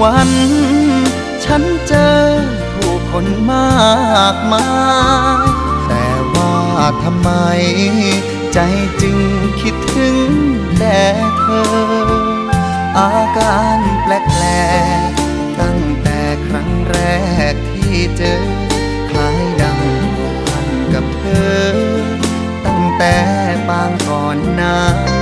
วัน ฉันเจอผู้คนมากมาย แต่ว่าทำไม ใจจึงคิดถึงแต่เธอ อาการแปลกๆตั้งแต่ครั้งแรกที่เจอ คล้ายดังผูกพันกับเธอ ตั้งแต่ปางก่อนนาน